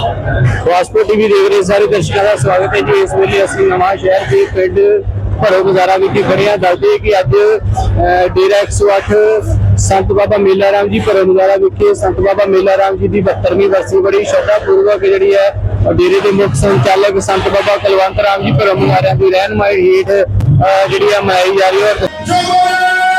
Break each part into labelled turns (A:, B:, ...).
A: ਵਾਸਪੋ TV ਦੇਖ ਰਹੇ ਸਾਰੇ ਦਰਸ਼ਕਾਂ ਦਾ ਸਵਾਗਤ ਹੈ ਜੀ। ਇਸ ਵੇਲੇ ਅਸੀਂ ਨਵਾਂ ਸ਼ਹਿਰ ਦੇ ਪਿੰਡ ਭਰੋ ਗੁਜ਼ਾਰਾ ਵਿਖੇ ਖੜੇ ਹਾਂ। ਦੱਸਦੇ ਕਿ ਅੱਜ ਡੇਰਾ 108 ਸੰਤ ਬਾਬਾ ਮੇਲਾ ਰਾਮ ਜੀ ਭਰੋ ਵਿਖੇ ਸੰਤ ਬਾਬਾ ਮੇਲਾ ਰਾਮ ਜੀ ਦੀ 72ਵੀਂ ਵਰਸੀ ਬੜੀ ਸ਼ਰਧਾ ਪੂਰਵਕ ਜਿਹੜੀ ਹੈ ਡੇਰੇ ਦੇ ਮੁੱਖ ਸੰਚਾਲਕ ਸੰਤ ਬਾਬਾ ਕੁਲਵੰਤ ਰਾਮ ਜੀ ਭਰੋ ਗੁਜ਼ਾਰਾ ਦੀ ਰਹਿਨਮਾਈ ਹੇਠ ਜਿਹੜੀ ਹੈ ਮਨਾਈ ਜਾ ਰਹੀ ਹੈ।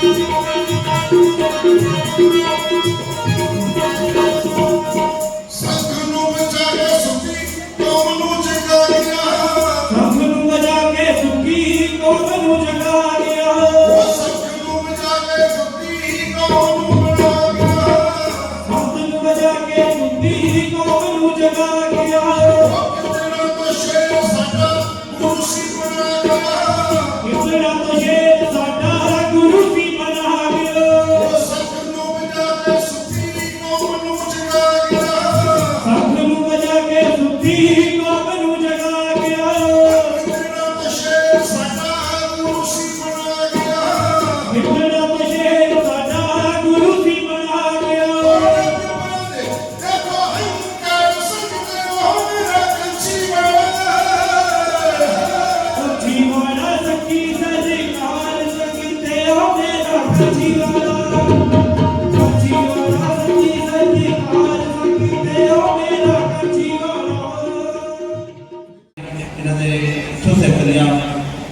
B: ਸਤਿਗੁਰੂ
C: ਇੱਥੋਂ ਸਿੱਖ ਲਿਆ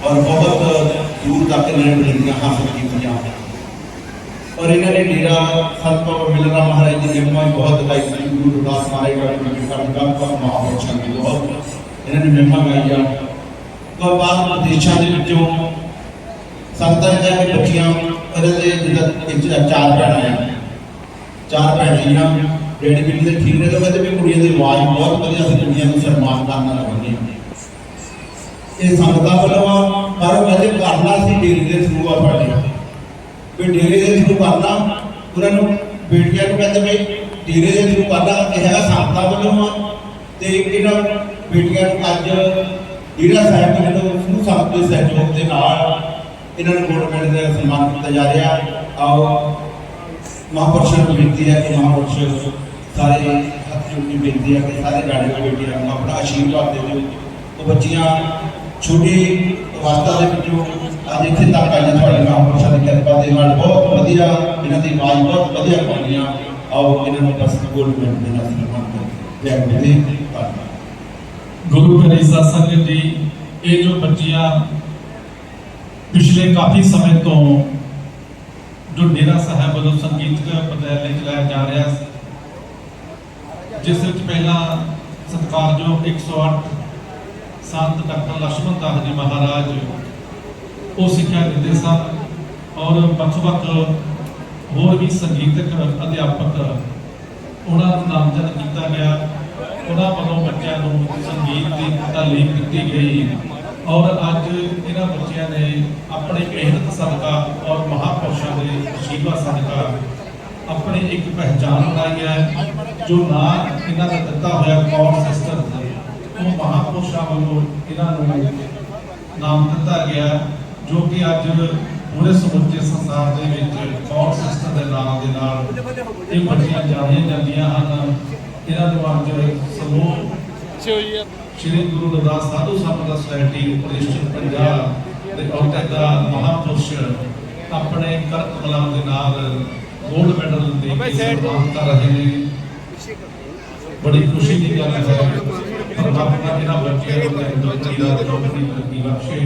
C: ਔਰ ਬਹੁਤ ਦੂਰ ਤੱਕ ਇਹਨਾਂ ਨੇ ਬੁਲੰਦੀਆਂ ਹਾਸਲ ਕੀਤੀਆਂ ਔਰ ਇਹਨਾਂ ਨੇ ਡੇਰਾ ਸੰਤ ਬਾਬਾ ਮਿਲਣਾ ਮਹਾਰਾਜ ਦੀ ਮਹਿਮਾ ਵੀ ਬਹੁਤ ਗਾਈ ਸੀ ਗੁਰੂ ਰਵਿਦਾਸ ਮਹਾਰਾਜ ਦਾ ਵੀ ਸਾਡੇ ਕੰਮ ਪਰ ਮਹਾਪੁਰਸ਼ਾਂ ਦੀ ਬਹੁਤ ਇਹਨਾਂ ਨੇ ਮਹਿਮਾ ਗਾਈ ਆ ਔਰ ਬਾਹਰ ਦੇਸ਼ਾਂ ਦੇ ਵਿੱਚੋਂ ਸੰਤਾਂ ਦੇ ਕੇ ਬੱਚੀਆਂ ਇਹਨਾਂ ਦੇ ਜਿਹੜਾ ਇੱਕ ਚਾਰ ਭੈਣਾਂ ਆ ਚਾਰ ਭੈਣਾਂ ਜਿਹੜੀਆਂ ਰੇਡੀ ਬਿੱਲੀ ਦੇ ਠੀਕ ਨੇ ਤਾਂ ਕਹਿੰਦੇ ਵੀ ਕੁੜੀਆਂ ਦੀ ਆਵਾਜ਼ ਬਹੁਤ ਵਧੀਆ ਸੀ ਕੁੜੀਆਂ ਨੂੰ ਸਨਮਾਨ ਕਰਨਾ ਲੱਗਣੀ ਇਹ ਸੰਗਤਾਂ ਵੱਲੋਂ ਆ, ਪਰ ਉਹ ਕਹਿੰਦੇ ਕਰਨਾ ਸੀ ਡੇਰੇ ਦੇ ਥਰੂ ਆ ਤੁਹਾਡੇ ਵੀ ਡੇਰੇ ਦੇ ਥਰੂ ਕਰਨਾ ਉਹਨਾਂ ਨੂੰ ਬੇਟੀਆਂ ਨੂੰ ਕਹਿੰਦੇ ਵੀ ਡੇਰੇ ਦੇ ਥਰੂ ਕਰਨਾ ਇਹ ਹੈਗਾ ਸੰਗਤਾਂ ਵੱਲੋਂ ਆ। ਤੇ ਇਹਨਾਂ ਬੇਟੀਆਂ ਨੂੰ ਅੱਜ ਡੇਰਾ ਸਾਹਿਬ ਦੇ ਜਦੋਂ ਸਮੂਹ ਸੰਗਤ ਦੇ ਸਹਿਯੋਗ ਦੇ ਨਾਲ ਇਹਨਾਂ ਨੂੰ ਗੋਲਡ ਮੈਡਲ ਸਨਮਾਨ ਕੀਤਾ ਜਾ ਰਿਹਾ। ਆਓ ਮਹਾਂਪੁਰਸ਼ਾਂ ਨੂੰ ਬੇਨਤੀ ਹੈ ਕਿ ਮਹਾਂਪੁਰਸ਼ ਸਾਰੇ ਹੱਥ ਜੋੜ ਕੇ ਬੇਨਤੀ ਹੈ ਕਿ ਸਾਰੇ ਗਾੜੇ ਬੇਟੀਆਂ ਨੂੰ ਆਪਣਾ ਆਸ਼ੀਰਵਾਦ ਦੇ ਦਿਓ ਉਹ ਬੱਚੀਆਂ ਛੋਟੀ ਅਵਸਥਾ ਦੇ ਵਿੱਚੋਂ ਅੱਜ ਇੱਥੇ ਤੱਕ ਆਈਆਂ ਤੁਹਾਡੇ ਮਹਾਂਪੁਰਸ਼ਾਂ ਦੀ ਕਿਰਪਾ ਦੇ ਨਾਲ ਬਹੁਤ ਵਧੀਆ ਇਹਨਾਂ ਦੀ ਆਵਾਜ਼, ਬਹੁਤ ਵਧੀਆ ਪਾਈਆਂ ਆਓ ਇਹਨਾਂ ਨੂੰ ਬਸ ਗੋਲਡ ਮੈਡਲ ਦੇ ਨਾਲ ਸਨਮਾਨ ਕਰਦੇ ਜੈ ਗੁਰਦੇਵ ਧੰਨਵਾਦ।
D: ਗੁਰੂ ਘਰੇ ਸਤਸੰਗ ਜੀ, ਇਹ ਜੋ ਬੱਚੀਆਂ ਪਿਛਲੇ ਕਾਫੀ ਸਮੇਂ ਤੋਂ ਜੋ ਡੇਰਾ ਸਾਹਿਬ ਵੱਲੋਂ ਸੰਗੀਤਕ ਵਿਦਿਆਲਿਆ ਚਲਾਇਆ ਜਾ ਰਿਹਾ ਸੀ, ਜਿਸ ਵਿੱਚ ਪਹਿਲਾਂ ਸਤਿਕਾਰਯੋਗ 108 ਸੰਤ ਡਾਕਟਰ ਲక్ష్ਮਣ ਦਾਸ ਜੀ ਮਹਾਰਾਜ, ਉਹ ਸਿੱਖਿਆ ਦਿੰਦੇ ਸਨ ਔਰ ਵੱਖ-ਵੱਖ ਹੋਰ ਵੀ ਸੰਗੀਤਕ ਅਧਿਆਪਕ ਉਹਨਾਂ ਨੂੰ ਨਾਮਜ਼ਦ ਕੀਤਾ ਗਿਆ। ਉਹਨਾਂ ਵੱਲੋਂ ਬੱਚਿਆਂ ਨੂੰ ਸੰਗੀਤ ਦੀ ਤਾਲੀਮ ਦਿੱਤੀ ਗਈ ਔਰ ਅੱਜ ਇਹਨਾਂ ਬੱਚਿਆਂ ਨੇ ਆਪਣੇ ਮਿਹਨਤ ਸਦਕਾ ਔਰ ਮਹਾਪੁਰਸ਼ਾਂ ਦੇ ਸ਼ੀਵਾ ਸਦਕਾ ਆਪਣੀ ਇੱਕ ਪਹਿਚਾਨ ਬਣਾਈ ਹੈ, ਜੋ ਨਾ ਇਹਨਾਂ ਦਾ ਦਿੱਤਾ ਹੋਇਆ ਕੌਰ ਸਿਸਟਰ ਉਹ ਮਹਾਪੁਰਸ਼ਾਂ ਵੱਲੋਂ ਇਹਨਾਂ ਨੂੰ ਨਾਮ ਦਿੱਤਾ ਗਿਆ, ਜੋ ਕਿ ਅੱਜ ਪੂਰੇ ਸਮੁੱਚੇ ਸੰਸਾਰ ਦੇ ਵਿੱਚ ਕੌਰ ਸਿਸਟਰ ਦੇ ਨਾਮ ਦੇ ਨਾਲ ਇਹ ਬੱਚੀਆਂ ਜਾਣੀਆਂ ਜਾਂਦੀਆਂ ਹਨ। ਇਹਨਾਂ ਨੂੰ ਅੱਜ ਸਮੂਹ ਸ਼੍ਰੀ ਗੁਰੂ ਰਵਿਦਾਸ ਸਾਧੂ ਸੰਪਰਦਾ ਸੁਸਾਇਟੀ ਉਪਦੇਸ਼ਕ ਪੰਜਾਬ ਦੇ ਅਹੁਦੇਦਾਰ ਮਹਾਪੁਰਸ਼ ਆਪਣੇ ਕਰ ਕਮਲਾਂ ਦੇ ਨਾਲ ਗੋਲਡ ਮੈਡਲ ਦੇ ਕੇ ਸਨਮਾਨ ਕਰ ਰਹੇ ਨੇ। ਬੜੀ ਖੁਸ਼ੀ ਦੀ ਗੱਲ ਹੈ। ਪਰਮਾਤਮਾ ਇਹਨਾਂ ਬੱਚਿਆਂ ਨੂੰ ਅੰਦੋਲਨ ਦਾ ਚੌਕੜੀ ਤਰੱਕੀ ਬਖਸ਼ੇ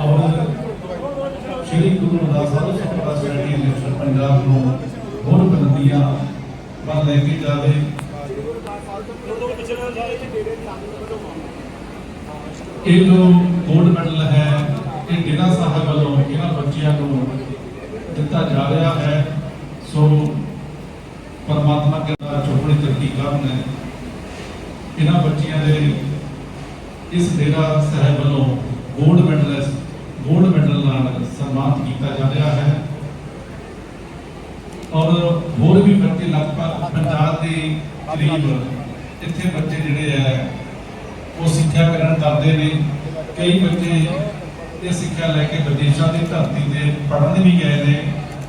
D: ਔਰ ਸ਼੍ਰੀ ਗੁਰੂ ਰਵਿਦਾਸ ਸਾਧੂ ਸੰਪਰਦਾ ਸੁਸਾਇਟੀ ਦੇ ਪੰਜਾਬ ਨੂੰ ਹੋਰ ਬੁਲੰਦੀਆਂ ਵੱਲ ਲੈ ਕੇ ਜਾਵੇ ਇਹ ਜੋ ਗੋਲਡ ਮੈਡਲ ਹੈ, ਇਹ ਡੇਰਾ ਸਾਹਿਬ ਵੱਲੋਂ ਇਹਨਾਂ ਬੱਚਿਆਂ ਨੂੰ ਦਿੱਤਾ ਜਾ ਰਿਹਾ ਹੈ, ਸੋ ਪਰਮਾਤਮਾ ਕੇ ਨਾਲ ਚੋਪੜੀ ਤਰੱਕੀ ਕਰਨ। ਇਹਨਾਂ ਬੱਚਿਆਂ ਦੇ ਇਸ ਡੇਰਾ ਸਾਹਿਬ ਵੱਲੋਂ ਗੋਲਡ ਮੈਡਲ ਗੋਲਡ ਮੈਡਲ ਨਾਲ ਸਨਮਾਨਿਤ ਕੀਤਾ ਜਾ ਰਿਹਾ ਹੈ। ਔਰ ਹੋਰ ਵੀ ਬੱਚੇ ਲਗਭਗ ਪੰਜਾਬ ਦੇ ਕਰੀਬ ਇੱਥੇ ਬੱਚੇ ਜਿਹੜੇ ਹੈ ਉਹ ਸਿੱਖਿਆ ਗ੍ਰਹਿਣ ਕਰਦੇ ਨੇ। ਕਈ ਬੱਚੇ ਇਹ ਸਿੱਖਿਆ ਲੈ ਕੇ ਵਿਦੇਸ਼ਾਂ ਦੀ ਧਰਤੀ ਤੇ ਪੜ੍ਹਨ ਵੀ ਗਏ ਨੇ।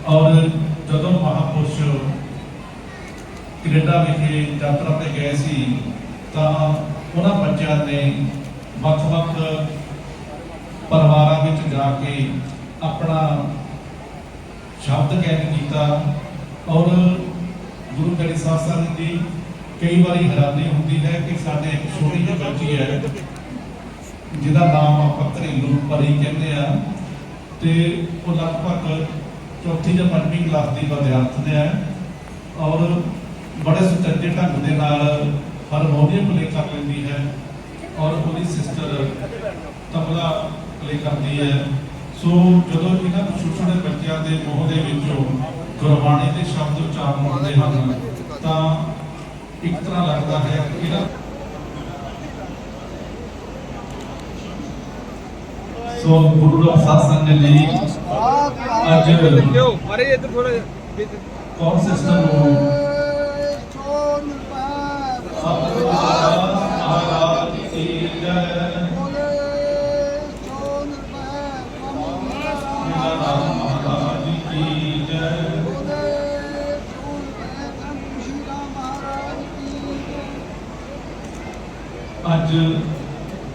D: ਔਰ ਜਦੋਂ ਮਹਾਪੁਰਸ਼ ਕੈਨੇਡਾ ਵਿਖੇ ਯਾਤਰਾ ਤੇ ਗਏ ਸੀ ਤਾਂ ਉਹਨਾਂ ਬੱਚਿਆਂ ਨੇ ਵੱਖ-ਵੱਖ ਪਰਿਵਾਰਾਂ ਵਿੱਚ ਜਾ ਕੇ ਆਪਣਾ ਸ਼ਬਦ ਕੈਦ ਕੀਤਾ ਔਰ ਗੁਰੂ ਗ੍ਰੰਥ ਸਾਹਿਬ ਸਾਹਿਬ ਦੀ ਕਈ ਵਾਰੀ ਹੈਰਾਨੀ ਹੁੰਦੀ ਹੈ ਕਿ ਸਾਡੇ ਇੱਕ ਛੋਟੀ ਜਿਹੀ ਬੱਚੀ ਹੈ, ਜਿਹਦਾ ਨਾਮ ਆਪਾਂ ਘਰੇਲੂ ਪਰੀ ਕਹਿੰਦੇ ਆ ਤੇ ਉਹ ਲਗਭਗ ਚੌਥੀ ਜਾਂ ਪੰਜਵੀਂ ਕਲਾਸ ਦੀ ਵਿਦਿਆਰਥਣ ਹੈ ਔਰ ਬੜੇ ਸੁਚੱਜੇ ਢੰਗ ਦੇ ਨਾਲ ਹਾਰਮੋਨੀਅਮ ਪਲੇ ਕਰ ਲੈਂਦੀ ਹੈ ਔਰ ਉਹਦੀ ਸਿਸਟਰ ਤਬਲਾ ਪਲੇ ਕਰਦੀ ਹੈ। ਸੋ ਜਦੋਂ ਇਹਨਾਂ ਛੋਟੇ ਬੱਚਿਆਂ ਦੇ ਮੂੰਹ ਦੇ ਵਿੱਚੋਂ ਗੁਰਬਾਣੀ ਦੇ ਸ਼ਬਦ ਉਚਾਰਨ ਹੁੰਦੇ ਹਨ ਤਾਂ ਇੱਕ ਤਰ੍ਹਾਂ ਲੱਗਦਾ ਹੈ ਕਿ ਇਹਨਾਂ ਸੋ ਗੁਰੂ ਦਾ ਸਾਸੰਗ ਜੀ ਅੱਜ
E: ਅਰੇ ਇੱਧਰ ਥੋੜਾ
D: ਕੌਰ ਸਿਸਟਮ ਨੂੰ ਅੱਜ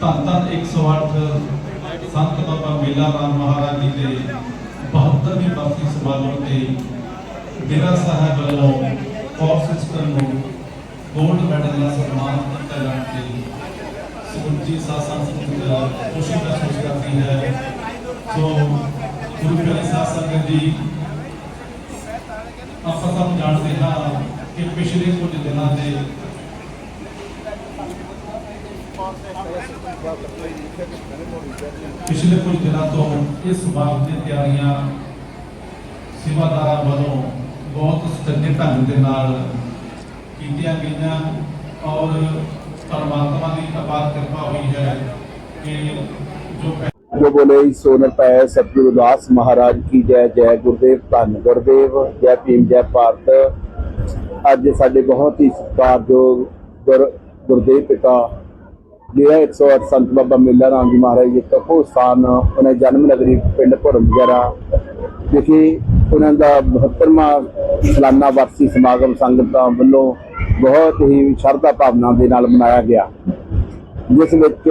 D: ਧੰਨ ਧੰਨ 108 ਸੰਤ ਬਾਬਾ ਮੇਲਾ ਰਾਮ ਮਹਾਰਾਜ ਜੀ ਦੇ 72ਵੀਂ ਬਰਸੀ ਸਮਾਗਮ ਤੇ ਡੇਰਾ ਸਾਹਿਬ ਵੱਲੋਂ ਕੌਰ ਸਿਸਟਰ ਨੂੰ ਗੋਲਡ ਮੈਡਲ ਨਾਲ ਸਨਮਾਨ ਕੀਤਾ ਤੇ ਸਮੁੱਚੀ ਸਾਸਾਂ ਸੰਗਤ ਖੁਸ਼ੀ ਮਹਿਸੂਸ ਕਰਦੀ ਹੈ। ਸੋ ਗੁਰੂ ਪਿਆਰੇ ਸਾਧ ਸੰਗਤ ਜੀ, ਆਪਾਂ ਸਭ ਜਾਣਦੇ ਹਾਂ ਕਿ ਪਿਛਲੇ ਕੁਝ ਦਿਨਾਂ ਦੇ ਪਿਛਲੇ ਕੁਝ ਦਿਨਾਂ ਤੋਂ ਇਸ ਬਾਗ ਦੀਆਂ ਤਿਆਰੀਆਂ ਸੇਵਾਦਾਰਾਂ ਵੱਲੋਂ ਬਹੁਤ ਸੁਚੱਜੇ ਢੰਗ ਦੇ ਨਾਲ ਕੀਤੀਆਂ ਗਈਆਂ ਔਰ ਪਰਮਾਤਮਾ ਦੀ ਅਪਾਰ ਕਿਰਪਾ ਹੋਈ ਹੈ ਕਿ ਜੋ
F: ਜੋ ਬੋਲੇ ਸੋ ਪੈ ਸਤਿਗੁਰੂ ਦਾਸ ਮਹਾਰਾਜ ਕੀ ਜੈ ਜੈ ਗੁਰਦੇਵ, ਧੰਨ ਗੁਰਦੇਵ, ਜੈ ਭੀਮ, ਜੈ ਭਾਰਤ। ਅੱਜ ਸਾਡੇ ਬਹੁਤ ਹੀ ਸਤਿਕਾਰਯੋਗ ਗੁਰਦੇਵ ਪਿਤਾ ਜਿਹੜਾ 108 ਸੰਤ ਬਾਬਾ ਮੇਲਾ ਰਾਮ ਜੀ ਮਹਾਰਾਜ ਜੀ ਤਪੋ ਸਥਾਨ, ਉਹਨੇ ਜਨਮ ਨਗਰੀ ਪਿੰਡ ਭਰਮ ਵਗੈਰਾ ਵਿਖੇ ਉਹਨਾਂ ਦਾ 72ਵਾਂ ਸਾਲਾਨਾ ਵਰਸੀ ਸਮਾਗਮ ਸੰਗਤਾਂ ਵੱਲੋਂ ਬਹੁਤ ਹੀ ਸ਼ਰਧਾ ਭਾਵਨਾ ਦੇ ਨਾਲ ਮਨਾਇਆ ਗਿਆ। ਜਿਸ ਵਿੱਚ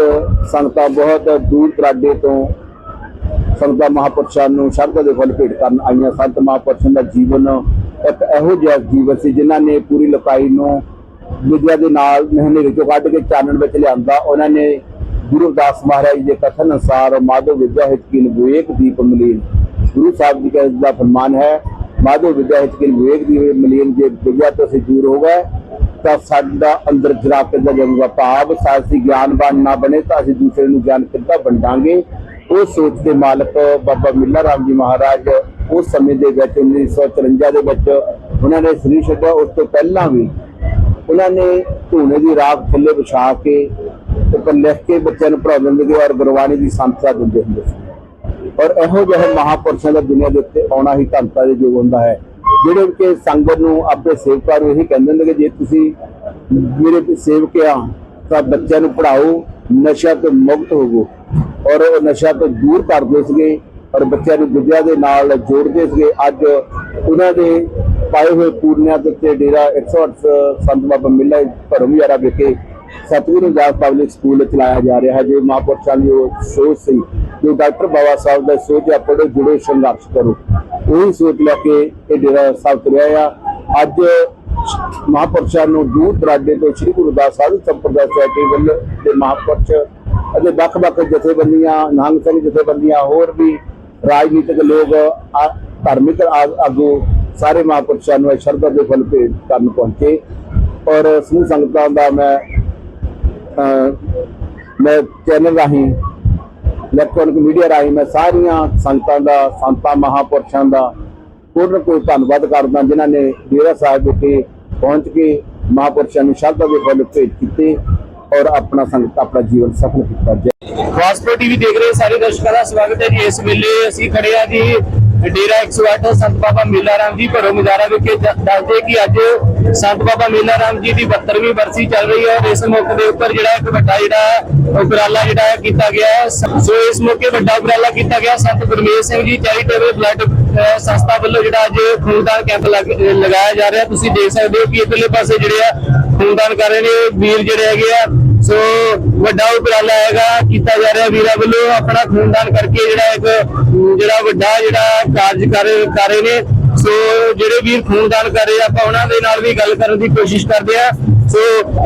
F: ਸੰਗਤਾਂ ਬਹੁਤ ਦੂਰ ਦਰਾਡੇ ਤੋਂ ਸੰਤਾਂ ਮਹਾਪੁਰਸ਼ਾਂ ਨੂੰ ਸ਼ਰਧਾ ਦੇ ਫੁੱਲ ਭੇਟ ਕਰਨ ਆਈਆਂ। ਸੰਤ ਮਹਾਪੁਰਸ਼ਾਂ ਦਾ ਜੀਵਨ ਇੱਕ ਇਹੋ ਜਿਹਾ ਜੀਵਨ ਸੀ ਜਿਨ੍ਹਾਂ ਨੇ ਪੂਰੀ ਲੋਕਾਈ ਨੂੰ ਵਿਦਿਆ ਦੇ ਨਾਲ ਹਨੇਰੇ ਚੋਂ ਕੱਢ ਕੇ ਚਾਨਣ ਵਿੱਚ ਲਿਆਂਦਾ। ਉਹਨਾਂ ਨੇ ਗੁਰੂ ਦਾਸ ਮਹਾਰਾਜ ਦੇ ਕਥਨ ਅਨੁਸਾਰ ਮਾਧੋ ਵਿਦਿਆ ਹਿਤਕਿਨ ਵਿਵੇਕ ਦੀਪ ਮਲੀਨ। ਗੁਰੂ ਸਾਹਿਬ ਜੀ ਦਾ ਫਰਮਾਨ ਹੈ, ਮਾਧੋ ਵਿਦਿਆ ਹਿਤਕਿਨ ਵਿਵੇਕ ਦੀਪ ਮਲੀਨ ਜੇ ਵਿਦਿਆ ਤੋਂ ਅਸੀਂ ਦੂਰ ਹੋ ਗਏ, ਤਾਂ ਸਾਡਾ ਅੰਦਰ ਜਰਾਪ ਦਾ ਜਮੂਗਾ ਭਾਵ ਸਾਸੀ ਗਿਆਨਵਾਨ ਨਾ ਬਣੇ ਤਾਂ ਅਸੀਂ ਦੂਸਰੇ ਨੂੰ ਗਿਆਨ ਕਿੱਦਾਂ ਵੰਡਾਂਗੇ? ਉਹ ਸੋਚ ਦੇ ਮਾਲਕ ਬਾਬਾ ਮਿੱਲਾ ਰਾਮ ਜੀ ਮਹਾਰਾਜ ਉਸ ਸਮੇਂ ਦੇ ਵਿੱਚ 1954 ਦੇ ਵਿੱਚ ਉਹਨਾਂ ਨੇ ਸ੍ਰੀ ਛੱਡਿਆ। ਉਸ ਤੋਂ ਪਹਿਲਾਂ ਵੀ ਉਹਨਾਂ ਨੇ ਧੂਣੇ ਦੀ ਰਾਖ ਥੱਲੇ ਵਿਛਾ ਕੇ ਉੱਪਰ ਲਿਖ ਕੇ ਬੱਚਿਆਂ ਨੂੰ ਪੜ੍ਹਾਉਂਦੇ ਹੁੰਦੇ ਔਰ ਗੁਰਬਾਣੀ ਦੀ ਸੰਥਿਆ ਦਿੰਦੇ ਹੁੰਦੇ ਸੀ। ਔਰ ਇਹੋ ਜਿਹੇ ਮਹਾਪੁਰਸ਼ਾਂ ਦਾ ਦੁਨੀਆ ਦੇ ਉੱਤੇ ਆਉਣਾ ਹੀ ਧੰਤਾ ਦੇ ਯੁੱਗ ਹੁੰਦਾ ਹੈ। ਜਿਹੜੇ ਕਿ ਸੰਗਤ ਨੂੰ ਆਪਣੇ ਸੇਵਕਾਂ ਨੂੰ ਇਹੀ ਕਹਿੰਦੇ ਹੁੰਦੇ ਕਿ ਜੇ ਤੁਸੀਂ ਮੇਰੇ ਸੇਵਕ ਆ, ਤਾਂ ਬੱਚਿਆਂ ਨੂੰ ਪੜ੍ਹਾਓ ਨਸ਼ਾ ਤੋਂ ਮੁਕਤ ਹੋਵੋ। ਔਰ ਉਹ ਨਸ਼ਾ ਤੋਂ ਦੂਰ ਕਰਦੇ ਸੀਗੇ, ਔਰ ਬੱਚਿਆਂ ਨੂੰ ਵਿਦਿਆ ਦੇ ਨਾਲ ਜੋੜਦੇ ਸੀਗੇ। ਅੱਜ ਉਹਨਾਂ ਦੇ ਪਾਏ ਹੋਏ ਪੂਰਨਿਆਂ ਦੇ ਉੱਤੇ ਡੇਰਾ 108 ਸੰਤ ਬਾਬਾ ਮਿੱਲਾ ਭਰਮ ਵਿਖੇ ਸਤਿਗੁਰੂ ਦਾਸ ਪਬਲਿਕ ਸਕੂਲ ਚਲਾਇਆ ਜਾ ਰਿਹਾ ਹੈ, ਜੋ ਮਹਾਂਪੁਰਸ਼ਾਂ ਦੀ ਉਹ ਸੋਚ ਸੀ ਜੋ ਡਾਕਟਰ ਬਾਬਾ ਸਾਹਿਬ ਦਾ ਸੋਚ ਆ ਪੜੋ ਸੰਘਰਸ਼ ਕਰੋ। ਉਹੀ ਸੋਚ ਲੈ ਕੇ ਇਹ ਡੇਰਾ ਸਾਹਿਬ ਤੁਰਿਆ ਆ। ਅੱਜ ਮਹਾਂਪੁਰਸ਼ਾਂ ਨੂੰ ਦੂਰ ਦਰਾਡੇ ਤੋਂ ਸ੍ਰੀ ਗੁਰੂ ਦਾਸ ਸਾਧੂ ਸੰਪਰਦਾ ਸੋਸਾਇਟੀ ਵੱਲੋਂ ਦੇ ਮਹਾਂਪੁਰਸ਼ ਅਤੇ ਵੱਖ-ਵੱਖ ਜਥੇਬੰਦੀਆਂ, ਨਾਨਕ ਸਿੰਘ ਜਥੇਬੰਦੀਆਂ, ਹੋਰ ਵੀ ਰਾਜਨੀਤਿਕ ਲੋਕ ਧਾਰਮਿਕ ਆਗੂ ਸਾਰੇ ਮਹਾਂਪੁਰਸ਼ਾਂ ਨੂੰ ਸ਼ਰਧਾ ਦੇ ਫੁੱਲ ਭੇਟ ਕਰਨ ਪਹੁੰਚੇ। ਔਰ ਸਮੂਹ ਸੰਗਤਾਂ ਦਾ ਮੈਂ ਮੈਂ ਚੈਨਲ ਰਾਹੀਂ ਇਲੈਕਟ੍ਰੋਨਿਕ ਮੀਡੀਆ ਰਾਹੀਂ ਮੈਂ ਸਾਰੀਆਂ ਸੰਗਤਾਂ ਦਾ, ਸੰਤਾਂ, ਮਹਾਂਪੁਰਸ਼ਾਂ ਦਾ ਕੋਈ ਨਾ ਕੋਈ ਧੰਨਵਾਦ ਕਰਦਾ, ਜਿਨ੍ਹਾਂ ਨੇ ਡੇਰਾ ਸਾਹਿਬ ਵਿਖੇ ਪਹੁੰਚ ਕੇ ਮਹਾਂਪੁਰਸ਼ਾਂ ਨੂੰ ਸ਼ਰਧਾ ਦੇ ਫੁੱਲ ਭੇਟ ਕੀਤੇ ਔਰ ਆਪਣਾ ਸੰਗਤ, ਆਪਣਾ ਜੀਵਨ ਸਫਲ ਕੀਤਾ। ਜੈ
E: ਵਾਸਪੋ ਟੀਵੀ ਦੇਖ ਰਹੇ ਸਾਰੇ ਦਰਸ਼ਕਾਂ ਦਾ ਸਵਾਗਤ ਹੈ ਜੀ। ਇਸ ਵੇਲੇ ਅਸੀਂ ਖੜੇ ਆ ਜੀ ਡੇਰਾ 108 ਸੰਤ ਬਾਬਾ ਮੇਲਾ ਰਾਮ ਜੀ ਭਰੋ ਮੁਜ਼ਾਰਾ ਵਿਖੇ ਦੱਸਦੇ ਕਿ ਅੱਜ ਸੰਤ ਬਾਬਾ ਮੇਲਾ ਰਾਮ ਜੀ ਦੀ 72ਵੀਂ ਬਰਸੀ ਚੱਲ ਰਹੀ ਹੈ ਇਸ ਮੌਕੇ ਦੇ ਉੱਪਰ ਜਿਹੜਾ ਇੱਕ ਵੱਡਾ ਜਿਹੜਾ ਉਪਰਾਲਾ ਜਿਹੜਾ ਕੀਤਾ ਗਿਆ ਹੈ। ਸੋ ਇਸ ਮੌਕੇ ਵੱਡਾ ਉਪਰਾਲਾ ਕੀਤਾ ਗਿਆ ਸੰਤ ਗੁਰਮੇਸ਼ ਸਿੰਘ ਜੀ ਚੈਰੀਟੇਬਲ ਬਲੱਡ ਸੰਸਥਾ ਵੱਲੋਂ ਜਿਹੜਾ ਅੱਜ ਖੂਨਦਾਨ ਕੈਂਪ ਲਗਾਇਆ ਜਾ ਰਿਹਾ। ਤੁਸੀਂ ਦੇਖ ਸਕਦੇ ਹੋ ਕਿ ਇਧਰਲੇ ਪਾਸੇ ਜਿਹੜੇ ਆ ਖੂਨਦਾਨ ਕਰ ਰਹੇ ਨੇ ਵੀਰ ਜਿਹੜੇ ਹੈਗੇ ਆ। ਸੋ ਵੱਡਾ ਉਪਰਾਲਾ ਹੈਗਾ ਕੀਤਾ ਜਾ ਰਿਹਾ ਵੀਰਾਂ ਵੱਲੋਂ ਆਪਣਾ ਖੂਨਦਾਨ ਕਰਕੇ ਜਿਹੜਾ ਇੱਕ ਜਿਹੜਾ ਵੱਡਾ ਜਿਹੜਾ ਕਾਰਜ ਕਰ ਰਹੇ ਨੇ। ਸੋ ਜਿਹੜੇ ਵੀਰ ਖੂਨਦਾਨ ਕਰ ਰਹੇ ਆ, ਆਪਾਂ ਉਹਨਾਂ ਦੇ ਨਾਲ ਵੀ ਗੱਲ ਕਰਨ ਦੀ ਕੋਸ਼ਿਸ਼ ਕਰਦੇ ਆ। ਸੋ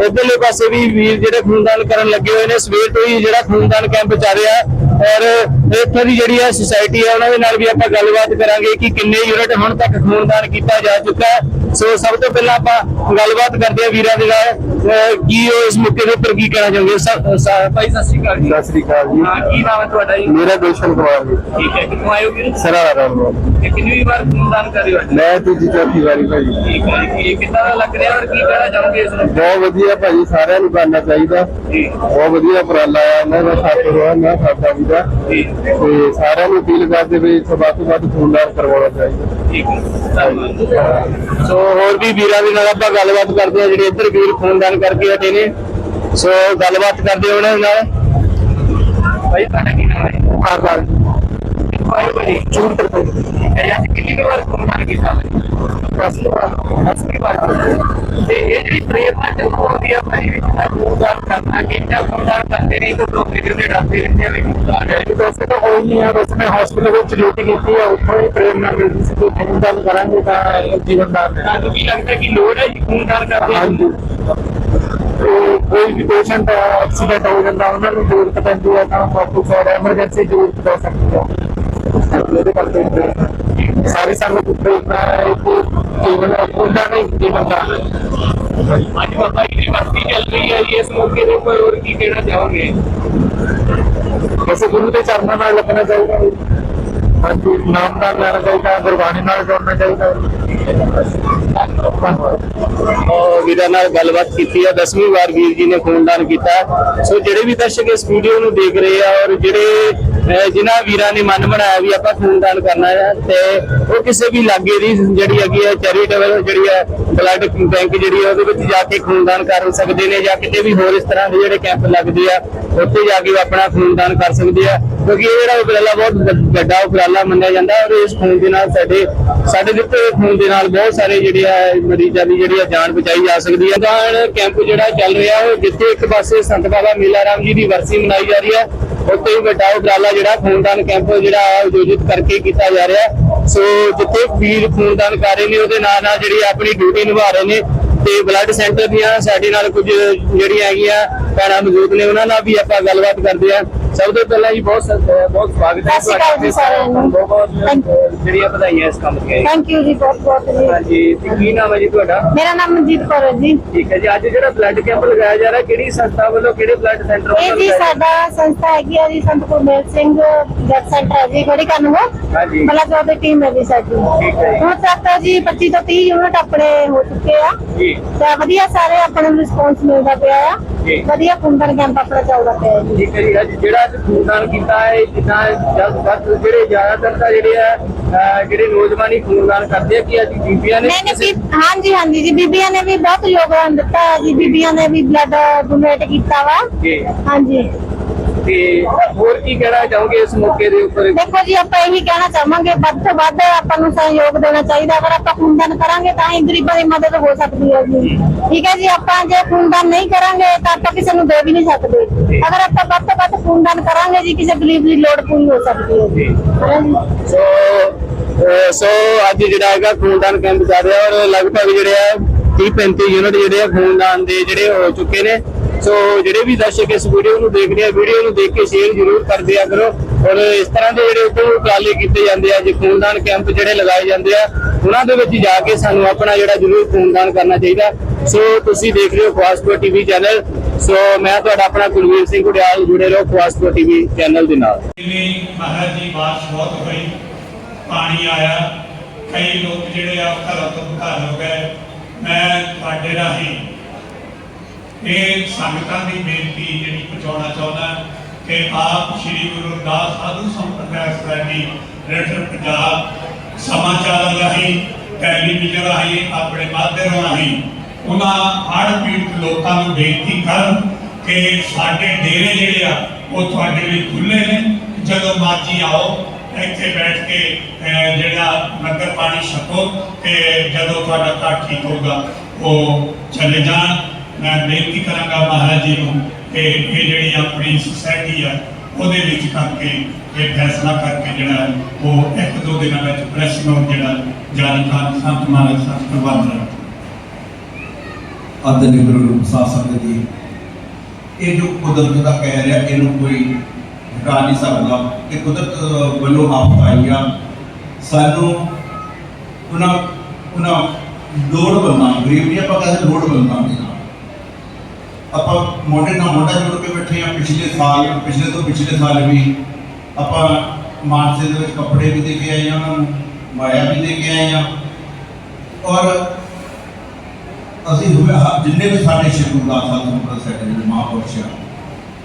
E: ਉਧਰਲੇ ਪਾਸੇ ਵੀ ਵੀਰ ਜਿਹੜੇ ਖੂਨਦਾਨ ਕਰਨ ਲੱਗੇ ਹੋਏ ਨੇ ਸਵੇਰ ਤੋਂ ਹੀ ਜਿਹੜਾ ਖੂਨਦਾਨ ਕੈਂਪ ਚੱਲ ਰਿਹਾ। ਔਰ ਇੱਥੇ ਦੀ ਜਿਹੜੀ ਹੈ ਸੁਸਾਇਟੀ ਹੈ ਉਹਨਾਂ ਦੇ ਨਾਲ ਵੀ ਆਪਾਂ ਗੱਲਬਾਤ ਕਰਾਂਗੇ ਕਿ ਕਿੰਨੇ ਯੂਨਿਟ ਹੁਣ ਤੱਕ ਖੂਨਦਾਨ ਕੀਤਾ ਜਾ ਚੁੱਕਾ ਹੈ। ਸੋ ਸਭ ਤੋਂ ਪਹਿਲਾਂ ਆਪਾਂ ਗੱਲਬਾਤ ਕਰਦੇ ਹਾਂ ਵੀਰਾਂ ਦੇ ਨਾਲ। ਕੀ ਉਹ ਇਸ ਮੌਕੇ ਦੇ ਉੱਪਰ ਕੀ ਕਹਿਣਾ ਚਾਹੁੰਦੇ ਭਾਈ ਸਤਿ ਸ਼੍ਰੀ ਅਕਾਲ ਜੀ।
F: ਸਤਿ ਸ੍ਰੀ ਅਕਾਲ ਜੀ।
E: ਹਾਂ ਕੀ ਨਾਮ ਹੈ ਤੁਹਾਡਾ ਜੀ?
F: ਮੇਰਾ ਗੁਲਸ਼ਨ ਕੁਮਾਰ ਜੀ।
E: ਠੀਕ ਹੈ ਕਿੱਥੋਂ ਆਏ ਹੋ ਵੀਰ?
F: ਸਰਾਰਾ ਰਾਮ
E: ਤੇ ਕਿੰਨੀ ਵਾਰ ਖੂਨਦਾਨ ਕਰ ਰਹੇ ਹੋ
F: ਮੈਂ ਤੀਜੀ ਚੌਥੀ ਵਾਰੀ ਭਾਜੀ
E: ਠੀਕ ਹੈ ਜੀ ਕੀ ਕਿੱਦਾਂ ਦਾ ਲੱਗ ਰਿਹਾ ਔਰ ਕੀ ਕਹਿਣਾ ਚਾਹੋਗੇ ਇਸ ਨੂੰ?
F: ਬਹੁਤ ਵਧੀਆ ਭਾਜੀ ਸਾਰਿਆਂ ਨੂੰ ਕਰਨਾ ਚਾਹੀਦਾ।
E: ਜੀ।
F: ਬਹੁਤ ਵਧੀਆ ਉਪਰਾਲਾ ਆ। ਦਾ ਸਾਥ ਹੋਇਆ ਨਾ ਸਾਡਾ ਵੀ ਦਾ।
E: ਜੀ।
F: ਤੇ ਸਾਰਿਆਂ ਨੂੰ ਅਪੀਲ ਕਰਦੇ ਵੀ ਵੱਧ ਤੋਂ ਵੱਧ ਖੂਨਦਾਨ ਕਰਵਾਉਣਾ ਚਾਹੀਦਾ।
E: ਠੀਕ ਹੈ। ਸੋ ਹੋਰ ਵੀ ਵੀਰਾਂ ਦੇ ਨਾਲ ਆਪਾਂ ਗੱਲਬਾਤ ਕਰਦੇ ਆ ਜਿਹੜੇ ਇੱਧਰ ਵੀਰ ਖੂਨਦਾਨ ਕਰਕੇ ਹਟੇ ਨੇ। ਸੋ ਗੱਲਬਾਤ ਕਰਦੇ ਉਹਨਾਂ ਦੇ ਨਾਲ। ਭਾਈ ਤੁਹਾਡਾ ਕੀ ਨਾਮ ਹੈ?
F: ਆਕਾਰ
E: ਭਾਈ ਭਾਈ ਚੂਰ ਤੇ ਕਿੰਨੀ ਵਾਰ ਖੂਨਦਾਨ ਕੀਤਾ? ਅਸਲੀ ਵਾਰ ਤੇ ਇਹ ਜਿਹੜੀ ਪ੍ਰੇਰਨਾ ਤੇ ਹੋਦੀ ਆ ਭਾਈ ਵਿੱਚ ਦਾ ਖੂਨਦਾਨ ਕਰਨਾ ਕਿ ਜਾਂ ਖੂਨਦਾਨ ਕਰਦੇ ਨਹੀਂ ਤਾਂ ਲੋਕ ਜਿਹੜੇ ਡਰਦੇ ਰਹਿੰਦੇ ਆ ਵੀ ਖੂਨਦਾਨ ਹੈ
F: ਵੈਸੇ ਤਾਂ ਹੋਈ ਨਹੀਂ ਹੈ ਬਸ ਮੈਂ ਹਸਪੀਟਲ ਵਿੱਚ ਡਿਊਟੀ ਕੀਤੀ ਹੈ ਉੱਥੋਂ ਹੀ ਪ੍ਰੇਰਨਾ ਮਿਲਦੀ ਸੀ ਕਿ ਖੂਨਦਾਨ ਕਰਾਂਗੇ ਤਾਂ ਜੀਵਨ ਹੈ
E: ਤੁਹਾਨੂੰ ਕੀ ਲੱਗਦਾ ਕਿ ਲੋੜ ਹੈ ਜੀ ਖੂਨਦਾਨ ਕਰਦੇ
F: ਹਾਂਜੀ ਕੋਈ ਵੀ ਪੇਸ਼ੈਂਟ ਐਕਸੀਡੈਂਟ ਹੋ ਜਾਂਦਾ ਉਹਨਾਂ ਨੂੰ ਜ਼ਰੂਰਤ ਪੈਂਦੀ ਹੈ ਤਾਂ ਬਾਪੂ ਐਮਰਜੈਂਸੀ ਜ਼ਰੂਰਤ ਪੈ ਸਕਦੀ ਹੈ ਇਹਦੇ ਕਰਕੇ ਤੇ ਸਾਰੀ ਸੰਗਤ ਪ੍ਰੇਰਨਾ ਹੈ ਕਿ ਜੀਵਨ ਖੂਨਦਾਨ ਨਹੀਂ ਜੀਵਨ ਦਾਨ ਹੈ
E: ਅੱਜ ਬਾਬਾ ਯੂਨੀਵਰਸਿਟੀ ਚੱਲ ਰਹੀ ਹੈ ਜੀ ਇਸ ਮੌਕੇ ਦੇ ਉੱਪਰ ਹੋਰ ਕੀ ਕਹਿਣਾ ਚਾਹੋਗੇ?
F: ਵੈਸੇ ਗੁਰੂ ਦੇ ਚਰਨਾਂ ਨਾਲ ਲੱਗਣਾ ਚਾਹੀਦਾ ਹੈ। ਹਾਂਜੀ, ਨਾਮ ਨਾਲ
E: ਵੀਰਾਂ ਨਾਲ ਗੱਲਬਾਤ ਕੀਤੀ ਹੈ 10ਵੀਂ ਵਾਰ ਵੀਰ ਜੀ ਨੇ ਖੂਨਦਾਨ ਕੀਤਾ। ਸੋ ਜਿਹੜੇ ਵੀ ਦਰਸ਼ਕ ਇਸ ਵੀਡੀਓ ਨੂੰ ਦੇਖ ਰਹੇ ਆ ਔਰ ਜਿਹੜੇ ਜਿਨ੍ਹਾਂ ਵੀਰਾਂ ਨੇ ਮਨ ਬਣਾਇਆ ਵੀ ਆਪਾਂ ਖੂਨਦਾਨ ਕਰਨਾ ਹੈ ਤੇ ਉਹ ਕਿਸੇ ਵੀ ਲਾਗੇ ਦੀ ਜਿਹੜੀ ਹੈਗੀ ਹੈ ਚੈਰੀਟੇਬਲ ਜਿਹੜੀ ਹੈ ਬਲੱਡ ਬੈਂਕ ਜਿਹੜੀ ਹੈ ਉਹਦੇ ਵਿੱਚ ਜਾ ਕੇ ਖੂਨਦਾਨ ਕਰ ਸਕਦੇ ਨੇ ਜਾਂ ਕਿਤੇ ਵੀ ਹੋਰ ਇਸ ਤਰ੍ਹਾਂ ਦੇ ਜਿਹੜੇ ਕੈਂਪ ਲੱਗਦੇ ਆ ਉੱਥੇ ਜਾ ਕੇ ਆਪਣਾ ਖੂਨਦਾਨ ਕਰ ਸਕਦੇ ਆ, ਕਿਉਂਕਿ ਇਹ ਜਿਹੜਾ ਉਪਰਾਲਾ ਬਹੁਤ ਵੱਡਾ ਉਪਰਾਲਾ ਮੰਨਿਆ ਜਾਂਦਾ ਔਰ ਇਸ ਖੂਨ ਦੇ ਨਾਲ ਸਾਡੇ ਸਾਡੇ ਦਿੱਤੇ ਖੂਨ ਦੇ ਨਾਲ ਬਹੁਤ ਸਾਰੇ ਜਿਹੜੇ ਆ ਮਰੀਜ਼ਾਂ ਦੀ ਜਿਹੜੀ ਆ ਜਾਨ ਬਚਾਈ ਜਾ ਸਕਦੀ ਹੈ ਤਾਂ ਕੈਂਪ ਜਿਹੜਾ ਚੱਲ ਰਿਹਾ, ਉਹ ਜਿੱਥੇ ਇੱਕ ਪਾਸੇ ਸੰਤ ਬਾਬਾ ਮੇਲਾ ਰਾਮ ਜੀ ਦੀ ਵਰਸੀ ਮਨਾਈ ਜਾ ਰਹੀ ਹੈ ਉੱਥੇ ਹੀ ਵੱਡਾ ਉਪਰਾਲਾ ਜਿਹੜਾ ਖੂਨਦਾਨ ਕੈਂਪ ਜਿਹੜਾ ਆਯੋਜਿਤ ਕਰਕੇ ਕੀਤਾ ਜਾ ਰਿਹਾ। ਸੋ ਜਿੱਥੇ ਵੀਰ ਖੂਨਦਾਨ ਕਰ ਰਹੇ ਨੇ, ਉਹਦੇ ਨਾਲ ਨਾਲ ਜਿਹੜੀ ਆਪਣੀ ਡਿਊਟੀ ਨਿਭਾ ਰਹੇ ਨੇ ਤੇ ਬਲੱਡ ਸੈਂਟਰ ਦੀਆਂ ਸਾਡੇ ਨਾਲ ਕੁਝ ਜਿਹੜੀਆਂ ਹੈਗੀਆਂ ਭੈਣਾਂ ਮੌਜੂਦ ਨੇ, ਉਹਨਾਂ ਨਾਲ ਵੀ ਆਪਾਂ ਗੱਲਬਾਤ ਕਰਦੇ ਆ ਸਭ ਤੋਂ ਪਹਿਲਾਂ ਜੀ ਬਹੁਤ ਸ- ਬਹੁਤ ਸਵਾਗਤ ਹੈ
G: ਸਤਿ ਸ਼੍ਰੀ ਅਕਾਲ ਜੀ ਸਾਰਿਆਂ ਨੂੰ।
E: ਬਹੁਤ ਬਹੁਤ ਜਿਹੜੀਆਂ ਵਧਾਈਆਂ ਇਸ ਕੰਮ ਦੀਆਂ
G: ਥੈਂਕ ਯੂ ਜੀ ਬਹੁਤ ਬਹੁਤ ਜੀ
E: ਹਾਂਜੀ ਤੇ ਕੀ ਨਾਮ ਹੈ ਜੀ ਤੁਹਾਡਾ
G: ਮੇਰਾ ਨਾਮ ਮਨਜੀਤ ਕੌਰ ਹੈ ਜੀ
E: ਠੀਕ ਹੈ ਜੀ ਅੱਜ ਜਿਹੜਾ ਬਲੱਡ ਕੈਂਪ ਲਗਾਇਆ ਜਾ ਰਿਹਾ ਕਿਹੜੀ ਸੰਸਥਾ ਵੱਲੋਂ ਕਿਹੜੇ ਬਲੱਡ ਸੈਂਟਰ
G: ਇਹ
E: ਵੱਲੋਂ
G: ਜੀ
E: ਲਗਾਇਆ ਜਾ
G: ਸਾਡਾ ਸੰਸਥਾ ਹੈਗੀ ਹੈ ਜੀ ਸੰਤ ਗੁਰਮੇਲ ਸਿੰਘ ਬਲੱਡ ਸੈਂਟਰ ਹੈ ਜੀ ਗੜੀ ਕਾਨੂੰ
E: ਹਾਂਜੀ।
G: ਬਲੱਡ ਚੌਥ ਦੀ ਟੀਮ ਹੈ ਜੀ ਸਾਡੀ।
E: ਠੀਕ ਹੈ ਜੀ।
G: ਹੁਣ ਤੱਕ ਤਾਂ ਜੀ 25 ਤੋਂ 30 ਯੂਨਿਟ ਆਪਣੇ ਹੋ ਚੁੱਕੇ ਆ।
E: ਜੀ।
G: ਤੇ ਵਧੀਆ ਸਾਰੇ ਆਪਾਂ ਨੂੰ ਰਿਸਪੌਂਸ ਮਿਲਦਾ ਪਿਆ ਆ।
E: ਜੀ।
G: ਵਧੀਆ ਖੂਨਦਾਨ ਕੈਂਪ ਆਪਣਾ ਚੱਲਦਾ ਪਿਆ ਹੈ ਜੀ।
E: ਠੀਕ ਹੈ ਜੀ ਅੱਜ ਜਿਹੜਾ ਅੱਜ ਖੂਨਦਾਨ ਕੀਤਾ ਹੈ ਜਿੱਦਾਂ ਜਦ ਤੱਕ ਜਿਹੜੇ ਜ਼ਿਆਦਾਤਰ ਤਾਂ ਜਿਹੜੇ ਆ ਜਿਹੜੇ ਨੌਜਵਾਨ ਖੂਨਦਾਨ ਕਰਦੇ ਆ ਕਿ ਅੱਜ ਬੀਬੀਆਂ ਨੇ
G: ਨਹੀਂ ਨਹੀਂ
E: ਕਿਸੇ-
G: ਬੀ- ਹਾਂਜੀ ਹਾਂਜੀ ਜੀ ਬੀਬੀਆਂ ਨੇ ਵੀ ਬਹੁਤ ਯੋਗਦਾਨ ਦਿੱਤਾ ਹੈ ਜੀ ਬੀਬੀਆਂ ਨੇ ਵੀ ਬਲੱਡ ਡੋਨੇਟ ਕੀਤਾ ਵਾ।
E: ਜੀ।
G: ਹਾਂਜੀ।
E: ਤੇ ਹੋਰ ਕੀ ਕਹਿਣਾ ਚਾਹੋਗੇ ਇਸ ਮੌਕੇ ਦੇ ਉੱਪਰ?
G: ਦੇਖੋ ਜੀ ਆਪਾਂ ਇਹੀ ਕਹਿਣਾ ਚਾਹਾਂਗੇ ਵੱਧ ਤੋਂ ਵੱਧ ਆਪਾਂ ਨੂੰ ਸਹਿਯੋਗ ਦੇਣਾ ਚਾਹੀਦਾ। ਅਗਰ ਆਪਾਂ ਖੂਨਦਾਨ ਕਰਾਂਗੇ ਤਾਂ ਹੀ ਗਰੀਬਾਂ ਦੀ ਮਦਦ ਹੋ ਸਕਦੀ ਹੈ ਜੀ ਠੀਕ ਹੈ ਜੀ ਆਪਾਂ ਜੇ ਖੂਨਦਾਨ ਨਹੀਂ ਕਰਾਂਗੇ ਤਾਂ ਆਪਾਂ ਕਿਸੇ ਨੂੰ ਦੇ ਵੀ ਨਹੀਂ ਸਕਦੇ। ਅਗਰ ਆਪਾਂ ਵੱਧ ਤੋਂ ਵੱਧ ਖੂਨਦਾਨ ਕਰਾਂਗੇ ਜੀ ਕਿਸੇ ਗਰੀਬ ਦੀ ਲੋੜ ਪੂਰੀ ਹੋ ਸਕਦੀ ਹੈ
E: ਸੋ ਸੋ ਅੱਜ ਜਿਹੜਾ ਹੈਗਾ ਖੂਨਦਾਨ ਕੈਂਪ ਚੱਲ ਰਿਹਾ ਔਰ ਲਗਭਗ ਜਿਹੜੇ ਆ 30 35 ਯੂਨਿਟ ਜਿਹੜੇ ਆ ਖੂਨਦਾਨ ਦੇ ਜਿਹੜੇ ਹੋ ਚੁੱਕੇ ਨੇ ਸੋ ਜਿਹੜੇ ਵੀ ਦਰਸ਼ਕ ਇਸ ਵੀਡੀਓ ਨੂੰ ਦੇਖ ਰਹੇ ਆ, ਵੀਡੀਓ ਨੂੰ ਦੇਖ ਕੇ ਸ਼ੇਅਰ ਜ਼ਰੂਰ ਕਰ ਦਿਆ ਕਰੋ। ਔਰ ਇਸ ਤਰ੍ਹਾਂ ਦੇ ਜਿਹੜੇ ਉਦੋਂ ਉਪਰਾਲੇ ਕੀਤੇ ਜਾਂਦੇ ਆ, ਜੇ ਖੂਨਦਾਨ ਕੈਂਪ ਜਿਹੜੇ ਲਗਾਏ ਜਾਂਦੇ ਆ, ਉਹਨਾਂ ਦੇ ਵਿੱਚ ਜਾ ਕੇ ਸਾਨੂੰ ਆਪਣਾ ਜਿਹੜਾ ਜ਼ਰੂਰ ਖੂਨਦਾਨ ਕਰਨਾ ਚਾਹੀਦਾ। ਸੋ ਤੁਸੀਂ ਦੇਖ ਰਹੇ ਹੋ ਖਵਾਸਪੁਰ ਟੀਵੀ ਚੈਨਲ ਸੋ ਮੈਂ ਤੁਹਾਡਾ ਆਪਣਾ ਕੁਲਵੀਰ ਸਿੰਘ ਗੁੜਿਆਲ ਜੁੜੇ ਰਹੋ ਖਵਾਸਪੁਰ ਟੀਵੀ ਚੈਨਲ ਦੇ ਨਾਲ।
H: ਮਹਾਰਾਜ ਦੀ ਬਾਰਿਸ਼ ਬਹੁਤ ਹੋਈ, ਪਾਣੀ ਆਇਆ, ਕਈ ਲੋਕ ਜਿਹੜੇ ਆ ਘਰਾਂ ਤੋਂ ਘਰ ਹੋ ਗਏ। ਮੈਂ ਤੁਹਾਡੇ ਰਾਹੀਂ ਇਹ ਸੰਗਤਾਂ ਦੀ ਬੇਨਤੀ ਜਿਹੜੀ ਪਹੁੰਚਾਉਣਾ ਚਾਹੁੰਦਾ ਕਿ ਆਪ ਸ੍ਰੀ ਗੁਰੂ ਰਵਿਦਾਸ ਸਾਧੂ ਸੰਪਰਦਾਇ ਸੋਸਾਇਟੀ ਰੇਟਰ ਪੰਜਾਬ ਸਮਾਚਾਰ ਰਾਹੀਂ, ਟੈਲੀਵਿਜ਼ਨ ਰਾਹੀਂ, ਆਪਣੇ ਮਾਧਿਅਮ ਰਾਹੀਂ ਉਹਨਾਂ ਹੜ ਪੀੜਤ ਲੋਕਾਂ ਨੂੰ ਬੇਨਤੀ ਕਰਨ ਕਿ ਸਾਡੇ ਡੇਰੇ ਜਿਹੜੇ ਆ, ਉਹ ਤੁਹਾਡੇ ਲਈ ਖੁੱਲੇ ਨੇ। ਜਦੋਂ ਮਰਜ਼ੀ ਆਓ, ਇੱਥੇ ਬੈਠ ਕੇ ਜਿਹੜਾ ਨਗਰ ਪਾਣੀ ਛਕੋ ਤੇ ਜਦੋਂ ਤੁਹਾਡਾ ਘਰ ਠੀਕ ਹੋਊਗਾ, ਉਹ ਚਲੇ ਜਾਣ। ਮੈਂ ਬੇਨਤੀ ਕਰਾਂਗਾ ਮਹਾਰਾਜ ਜੀ ਨੂੰ ਕਿ ਇਹ ਜਿਹੜੀ ਆਪਣੀ ਸੁਸਾਇਟੀ ਆ, ਉਹਦੇ ਵਿੱਚ ਕਰਕੇ ਇਹ ਫੈਸਲਾ ਕਰਕੇ ਜਿਹੜਾ ਉਹ ਇੱਕ ਦੋ ਦਿਨਾਂ ਵਿੱਚ ਪ੍ਰੈਸ ਨੋਟ ਜਿਹੜਾ ਜਾਰੀ ਕਰਨ ਸੰਤ ਮਹਾਰਾਜ ਸਾਹਿਬ ਕਰਵਾਉਣਾ
C: ਆਦਰਣੀ ਗੁਰੂ ਸਾਹਿਬ ਸੰਗਤ ਜੀ। ਇਹ ਜੋ ਕੁਦਰਤ ਦਾ ਕਹਿ ਰਿਹਾ ਇਹਨੂੰ ਕੋਈ ਹਟਾ ਨਹੀਂ ਸਕਦਾ। ਕਿ ਕੁਦਰਤ ਵੱਲੋਂ ਆਫਤ ਆਈ ਆ। ਸਾਨੂੰ ਉਹਨਾਂ ਉਹਨਾਂ ਲੋੜ ਬੰਨਾ ਗਰੀਬ ਨਹੀਂ ਆਪਾਂ ਕਹਿੰਦੇ ਲੋੜ ਬੰਨਾ ਆਪਾਂ ਮੋਢੇ ਨਾਲ ਮੋਢਾ ਜੋੜ ਕੇ ਬੈਠੇ ਆ ਪਿਛਲੇ ਸਾਲ, ਪਿਛਲੇ ਤੋਂ ਪਿਛਲੇ ਸਾਲ ਵੀ। ਆਪਾਂ ਮਾਨਸੇ ਦੇ ਵਿੱਚ ਕੱਪੜੇ ਵੀ ਦੇ ਕੇ ਆਏ ਆ ਉਹਨਾਂ ਨੂੰ ਮਾਇਆ ਵੀ ਦੇ ਕੇ ਆਏ ਆ ਔਰ ਅਸੀਂ ਜਿੰਨੇ ਵੀ ਸਾਡੇ ਸ਼੍ਰੀ ਗੁਰੂ ਗ੍ਰੰਥ ਸਾਹਿਬ ਜਿਹੜੇ ਮਹਾਂਪੁਰਸ਼ ਆ,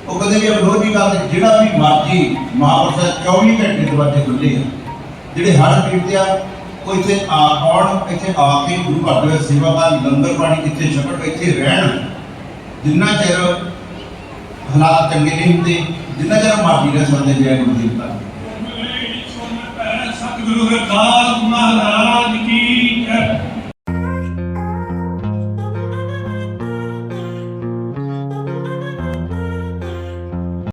C: ਉਹ ਕਹਿੰਦੇ ਵੀ ਵਿਰੋਧ ਨਹੀਂ ਕਰਦੇ। ਜਿਹੜਾ ਵੀ ਮਰਜ਼ੀ ਮਹਾਂਪੁਰਸ਼ 24 ਘੰਟੇ ਦਰਵਾਜ਼ੇ ਖੁੱਲੇ ਆ। ਜਿਹੜੇ ਹਰ ਪੀੜਤ ਆ, ਉਹ ਇੱਥੇ ਆਉਣ ਇੱਥੇ ਆ ਕੇ ਗੁਰੂ ਘਰ ਦੇ ਸੇਵਾ ਕਰਨ ਲੰਗਰ ਪਾਣੀ ਇੱਥੇ ਛਕਣ ਇੱਥੇ ਰਹਿਣ। ਜਿੰਨਾ ਚਿਰ ਹਾਲਾਤ ਚੰਗੇ ਨਹੀਂ ਹੁੰਦੇ, ਜਿੰਨਾ ਚਿਰ ਮਰਜ਼ੀ ਰਹਿ ਸਕਦੇ ਜੈ ਗੁਰੂ ਜੀ
H: ਸਤਿਗੁਰੂ ਰਵਿਦਾਸ ਮਹਾਰਾਜ ਕੀ